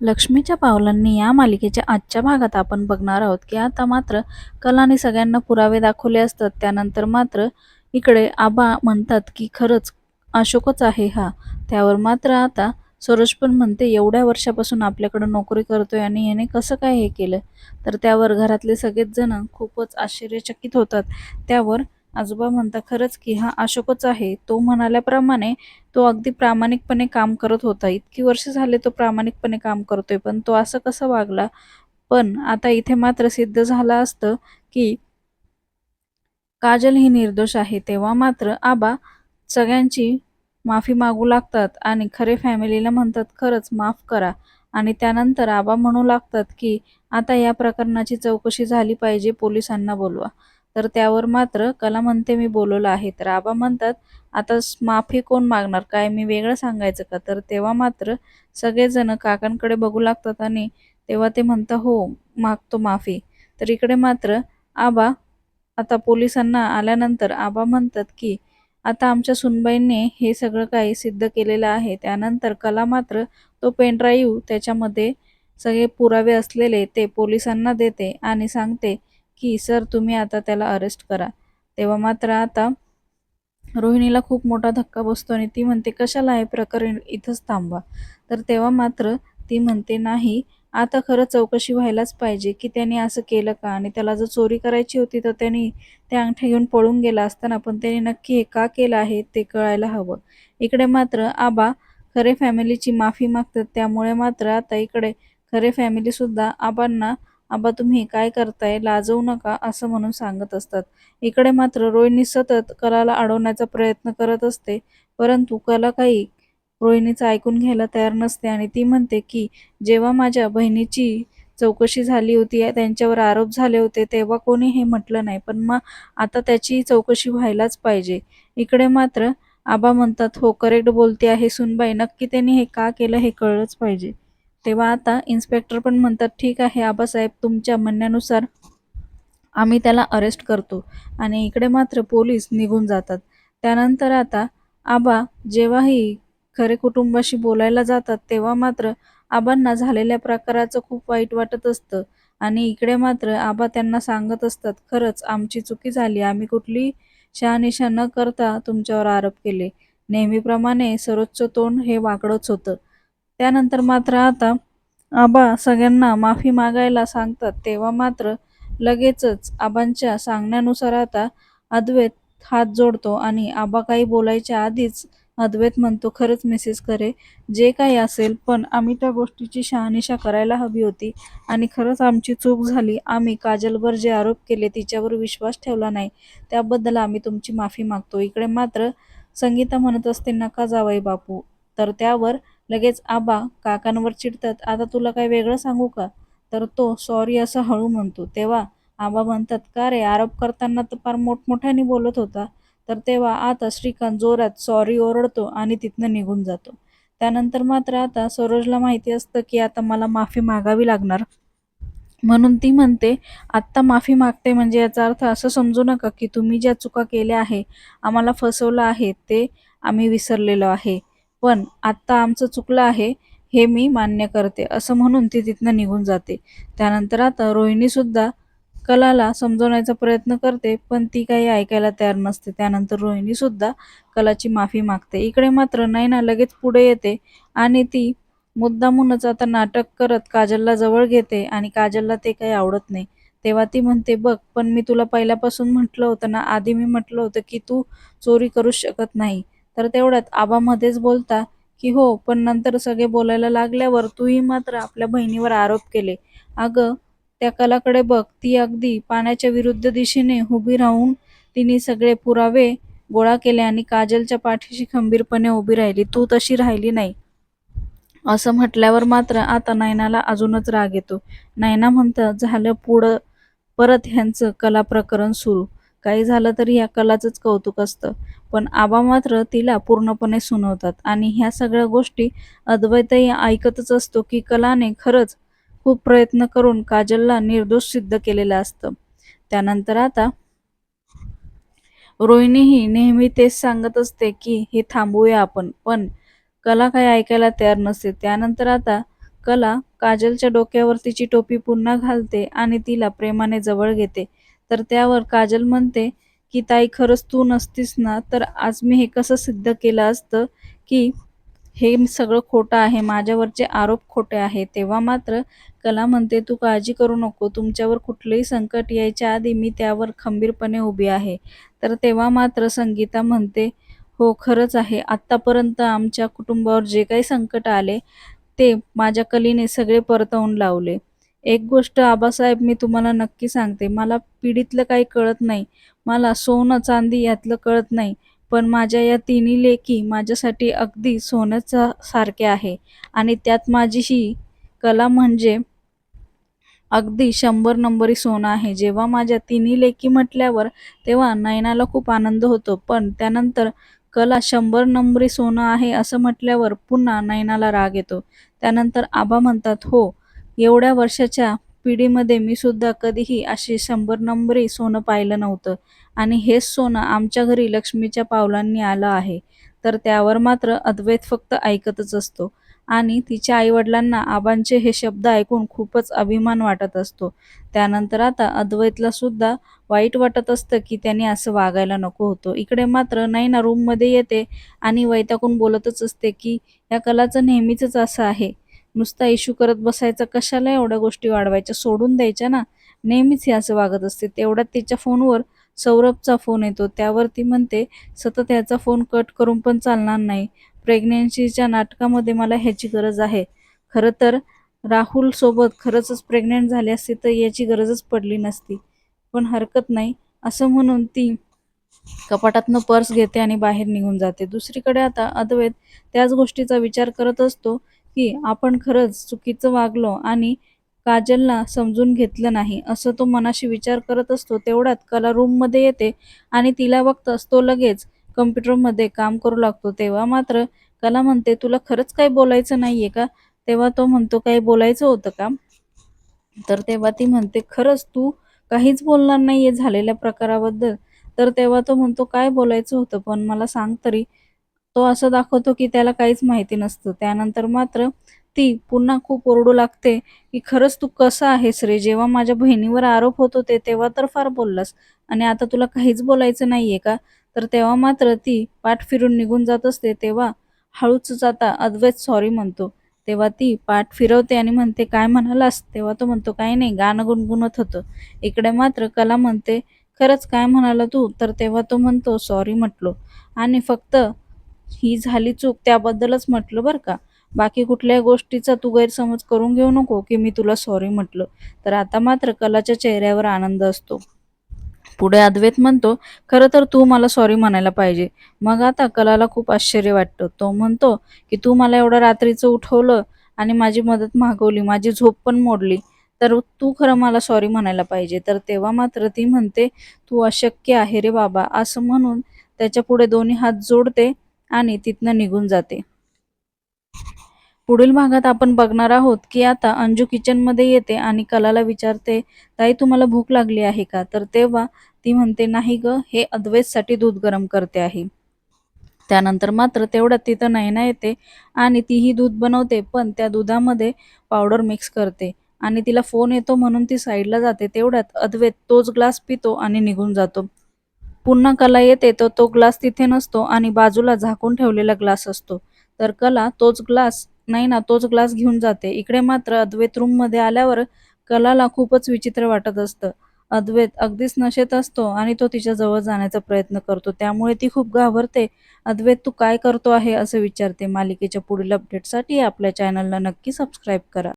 लक्ष्मीच्या पावलांनी या मालिकेच्या आजच्या भागात आपण बघणार आहोत की आता मात्र कलाने सगळ्यांना पुरावे दाखवले असतात. त्यानंतर मात्र इकडे आबा म्हणतात की खरंच अशोकच आहे हा. त्यावर मात्र आता सरोज पण म्हणते एवढ्या वर्षापासून आपल्याकडं नोकरी करतोय आणि याने कसं काय हे केलं? तर त्यावर घरातले सगळेच जण खूपच आश्चर्यचकित होतात. त्यावर आजोबा म्हणता खरंच की हा अशोकच आहे. तो म्हणाल्याप्रमाणे तो अगदी प्रामाणिकपणे काम करत होता. इतकी वर्ष झाले तो प्रामाणिकपणे काम करतोय पण तो असं कसं वागला? पण आता इथे मात्र सिद्ध झालं असतं की काजल ही निर्दोष आहे. तेव्हा मात्र आबा सगळ्यांची माफी मागू लागतात आणि खरे फॅमिलीला म्हणतात खरंच माफ करा. आणि त्यानंतर आबा म्हणू लागतात की आता या प्रकरणाची चौकशी झाली पाहिजे पोलिसांना बोलवा. तर त्यावर मात्र कला म्हणते मी बोलवलं आहे. तर आबा म्हणतात आता माफी कोण मागणार? काय मी वेगळं सांगायचं का? तर तेव्हा मात्र सगळेजण काकांकडे बघू लागतात आणि तेव्हा ते म्हणता हो मागतो माफी. तर इकडे मात्र आबा आता पोलिसांना आल्यानंतर आबा म्हणतात की आता आमच्या सुनबाईंनी हे सगळं काही सिद्ध केलेलं आहे. त्यानंतर कला मात्र तो पेनड्राईव्ह त्याच्यामध्ये सगळे पुरावे असलेले ते पोलिसांना देते आणि सांगते की सर तुम्ही आता त्याला अरेस्ट करा. तेव्हा मात्र आता रोहिणीला खूप मोठा धक्का बसतो आणि ती म्हणते कशाला हे प्रकरण इथंच थांबवा. तर तेव्हा मात्र ती म्हणते नाही आता खरं चौकशी व्हायलाच पाहिजे की त्याने असं केलं का? आणि त्याला जर चोरी करायची होती तर त्यांनी ते अंगठ्या घेऊन पळून गेला असताना पण त्याने नक्की हे का केलं आहे ते कळायला हवं. इकडे मात्र आबा खरे फॅमिलीची माफी मागतात. त्यामुळे मात्र आता इकडे खरे फॅमिलीसुद्धा आबांना आबा तुम्ही काय करताय? लाजवू नका असं म्हणून सांगत असतात. इकडे मात्र रोहिणी सतत कलाला अडवण्याचा प्रयत्न करत असते. परंतु कला काही रोहिणीचं ऐकून घ्यायला तयार नसते आणि ती म्हणते की जेव्हा माझ्या बहिणीची चौकशी झाली होती त्यांच्यावर आरोप झाले होते तेव्हा कोणी हे म्हटलं नाही. पण मग आता त्याची चौकशी व्हायलाच पाहिजे. इकडे मात्र आबा म्हणतात हो करेक्ट बोलते आहे सुनबाई. नक्की त्यांनी हे का केलं हे कळलंच पाहिजे. तेव्हा आता इन्स्पेक्टर पण म्हणतात ठीक आहे आबासाहेब तुमच्या म्हणण्यानुसार आम्ही त्याला अरेस्ट करतो. आणि इकडे मात्र पोलीस निघून जातात. त्यानंतर आता आबा जेव्हाही खरे कुटुंबाशी बोलायला जातात तेव्हा मात्र आबांना झालेल्या प्रकाराचं खूप वाईट वाटत असतं. आणि इकडे मात्र आबा त्यांना सांगत असतात खरंच आमची चुकी झाली. आम्ही कुठली शहानिशा न करता तुमच्यावर आरोप केले. नेहमीप्रमाणे सरोजचं तोंड हे वाकडंच होतं. त्यानंतर मात्र आता आबा सगळ्यांना माफी मागायला सांगतात. तेव्हा मात्र लगेचच आबांच्या सांगण्यानुसार आता अद्वैत हात जोडतो आणि आबा काही बोलायच्या आधीच अद्वैत म्हणतो खरंच मिसेस करे जे काही असेल पण आम्ही त्या गोष्टीची शहानिशा करायला हवी होती आणि खरंच आमची चूक झाली. आम्ही काजलवर जे आरोप केले तिच्यावर विश्वास ठेवला नाही. त्याबद्दल आम्ही तुमची माफी मागतो. इकडे मात्र संगीता म्हणत असते नका जावई बापू. तर त्यावर लगेच आबा काकांवर चिडतात. आता तुला काय वेगळं सांगू का? तर तो सॉरी असं हळू म्हणतो. तेव्हा आबा म्हणतात का रे आरोप करताना तर फार मोठमोठ्याने बोलत होता. तर तेव्हा आता श्रीकांत जोरात सॉरी ओरडतो आणि तिथनं निघून जातो. त्यानंतर मात्र आता सरोजला माहिती असतं की आता मला माफी मागावी लागणार. म्हणून ती म्हणते आत्ता माफी मागते म्हणजे याचा अर्थ असं समजू नका की तुम्ही ज्या चुका केल्या आहे आम्हाला फसवलं आहे ते आम्ही विसरलेलो आहे. पण आत्ता आमचं चुकलं आहे हे मी मान्य करते असं म्हणून ती तिथनं निघून जाते. त्यानंतर आता रोहिणीसुद्धा कलाला समजवण्याचा प्रयत्न करते पण ती काही ऐकायला तयार नसते. त्यानंतर रोहिणीसुद्धा कलाची माफी मागते. इकडे मात्र नैना लगेच पुढे येते आणि ती मुद्दामूनच आता नाटक करत काजलला जवळ घेते आणि काजलला ते काही आवडत नाही. तेव्हा ती म्हणते बघ पण मी तुला पहिल्यापासून म्हटलं होतं ना आधी मी म्हटलं होतं की तू चोरी करूच शकत नाही. तर तेवढ्यात आबा मध्येच बोलता की हो पण नंतर सगळे बोलायला लागल्यावर तूही मात्र आपल्या बहिणीवर आरोप केले. अगं त्या कलाकडे बघ ती अगदी पाण्याच्या विरुद्ध दिशेने उभी राहून तिने सगळे पुरावे गोळा केले आणि काजलच्या पाठीशी खंबीरपणे उभी राहिली. तू तशी राहिली नाही. असं म्हटल्यावर मात्र आता नयनाला अजूनच राग येतो. नयना म्हणतं झालं पुढं. परत ह्यांचं कला प्रकरण सुरू. काही झालं तरी या कलाचंच कौतुक असतं. पण आबा मात्र तिला पूर्णपणे सुनवतात आणि ह्या सगळ्या गोष्टी अद्वैतही ऐकतच असतो की कलाने खरंच खूप प्रयत्न करून काजलला निर्दोष सिद्ध केलेलं असतं. त्यानंतर आता रोहिणीही नेहमी तेच सांगत असते की हे थांबूया आपण पण कला काही ऐकायला तयार नसते. त्यानंतर आता कला काजलच्या डोक्यावर तिची टोपी पुन्हा घालते आणि तिला प्रेमाने जवळ घेते. तर त्यावर काजल म्हणते की ताई खरंच तू नसतीस ना? तर आज मी हे कसं सिद्ध केलं असतं की हे सगळं खोटं आहे माझ्यावरचे आरोप खोटे आहे तेव्हा मात्र कला म्हणते तू काळजी करू नको. तुमच्यावर कुठलंही संकट यायच्या आधी मी त्यावर खंबीरपणे उभी आहे. तर तेव्हा मात्र संगीता म्हणते हो खरंच आहे. आत्तापर्यंत आमच्या कुटुंबावर जे काही संकट आले ते माझ्या कलीने सगळे परतवून लावले. एक गोष्ट आबासाहेब मी तुम्हाला नक्की सांगते. मला पिढीतलं काही कळत नाही. मला सोनं चांदी यातलं कळत नाही. पण माझ्या या तिन्ही लेखी माझ्यासाठी अगदी सोन्याचा सारखे आहे. आणि त्यात माझी ही कला म्हणजे अगदी शंभर नंबरी सोनं आहे. जेव्हा माझ्या तिन्ही लेखी म्हटल्यावर तेव्हा नयनाला खूप आनंद होतो. पण त्यानंतर कला शंभर नंबरी सोनं आहे असं म्हटल्यावर पुन्हा नयनाला राग येतो. त्यानंतर आबा म्हणतात हो एवढ्या वर्षाच्या पिढीमध्ये मी सुद्धा कधीही अशी शंभर नंबरी सोनं पाहिलं नव्हतं. आणि हेच सोनं आमच्या घरी लक्ष्मीच्या पावलांनी आलं आहे. तर त्यावर मात्र अद्वैत फक्त ऐकतच असतो. आणि तिच्या आईवडिलांना आबांचे हे शब्द ऐकून खूपच अभिमान वाटत असतो. त्यानंतर आता अद्वैतला सुद्धा वाईट वाटत असतं की त्याने असं वागायला नको होतो. इकडे मात्र नाही ना रूममध्ये येते आणि वैताकून बोलतच असते की या कलाचं नेहमीच असं आहे. नुसता इश्यू करत बसायचा कशाला एवढ्या गोष्टी वाढवायच्या? सोडून द्यायच्या ना. नेहमीच हे असं वागत असते. तेवढ्यात तिच्या फोनवर सौरभचा फोन येतो. त्यावर ती म्हणते सतत ह्याचा फोन कट करून पण चालणार नाही. प्रेग्नेन्सीच्या नाटकामध्ये मला ह्याची गरज आहे. खरं तर राहुल सोबत खरंच प्रेग्नेंट झाली असती तर याची गरजच पडली नसती. पण हरकत नाही. असं म्हणून ती कपाटातनं पर्स घेते आणि बाहेर निघून जाते. दुसरीकडे आता अद्वैत त्याच गोष्टीचा विचार करत असतो. की आपण खरंच चुकीचं वागलो आणि काजलला समजून घेतलं नाही असं तो मनाशी विचार करत असतो तेवढ्यात कला रूममध्ये येते आणि तिला बघताच तो लगेच कम्प्युटरमध्ये काम करू लागतो. तेव्हा मात्र कला म्हणते तुला खरंच काही बोलायचं नाहीये का? तेव्हा तो म्हणतो काही बोलायचं होतं का? तर तेव्हा ती म्हणते खरंच तू काहीच बोलणार नाहीये झालेल्या प्रकाराबद्दल. तर तेव्हा तो म्हणतो काय बोलायचं होतं? पण मला सांग तरी. तो असं दाखवतो की त्याला काहीच माहिती नसतं. त्यानंतर मात्र ती पुन्हा खूप ओरडू लागते की खरंच तू कसं आहेस रे? जेव्हा माझ्या बहिणीवर आरोप होत होते तेव्हा तर फार बोललास. आणि आता तुला काहीच बोलायचं नाहीये का? तर तेव्हा मात्र ती पाठ फिरून निघून जात असते. तेव्हा हळूच जाता अद्वैत सॉरी म्हणतो. तेव्हा ती पाठ फिरवते आणि म्हणते काय म्हणालास? तेव्हा तो म्हणतो काही नाही गाणं गुणगुणत होतं. इकडे मात्र कला म्हणते खरंच काय म्हणाला तू? तर तेव्हा तो म्हणतो सॉरी म्हटलो. आणि फक्त ही झाली चूक त्याबद्दलच म्हटलं बरं का. बाकी कुठल्याही गोष्टीचा तू गैरसमज करून घेऊ नको की मी तुला सॉरी म्हटलं. तर आता मात्र कलाच्या चेहऱ्यावर आनंद असतो. पुढे अद्वैत म्हणतो खरं तर तू मला सॉरी म्हणायला पाहिजे. मग आता कलाला खूप आश्चर्य वाटतं. तो म्हणतो की तू मला एवढं रात्रीचं उठवलं आणि माझी मदत मागवली माझी झोप पण मोडली. तर तू खरं मला सॉरी म्हणायला पाहिजे. तर तेव्हा मात्र ती म्हणते तू अशक्य आहे रे बाबा. असं म्हणून त्याच्या पुढे दोन्ही हात जोडते. आणि तिथनं निघून जाते. पुढील भागात आपण बघणार आहोत की आता अंजू किचनमध्ये येते आणि कलाला विचारते ताई तुम्हाला भूक लागली आहे का? तर तेव्हा ती म्हणते नाही ग हे अद्वैतसाठी दूध गरम करते आहे. त्यानंतर मात्र तेवढ्यात तिथं नयना येते आणि तीही दूध बनवते पण त्या दुधामध्ये पावडर मिक्स करते आणि तिला फोन येतो म्हणून ती साईडला जाते. तेवढ्यात अद्वैत तोच ग्लास पितो आणि निघून जातो. पुन्हा कला येते तर तो ग्लास तिथे नसतो आणि बाजूला झाकून ठेवलेला ग्लास असतो. तर कला तोच ग्लास नाही ना तोच ग्लास घेऊन जाते. इकडे मात्र अद्वैत रूममध्ये आल्यावर कलाला खूपच विचित्र वाटत असतं. अद्वैत अगदीच नशेत असतो आणि तो तिच्या जवळ जाण्याचा प्रयत्न करतो. त्यामुळे ती खूप घाबरते. अद्वैत तू काय करतो आहे? असं विचारते. मालिकेच्या पुढील अपडेटसाठी आपल्या चॅनलला नक्की सबस्क्राईब करा.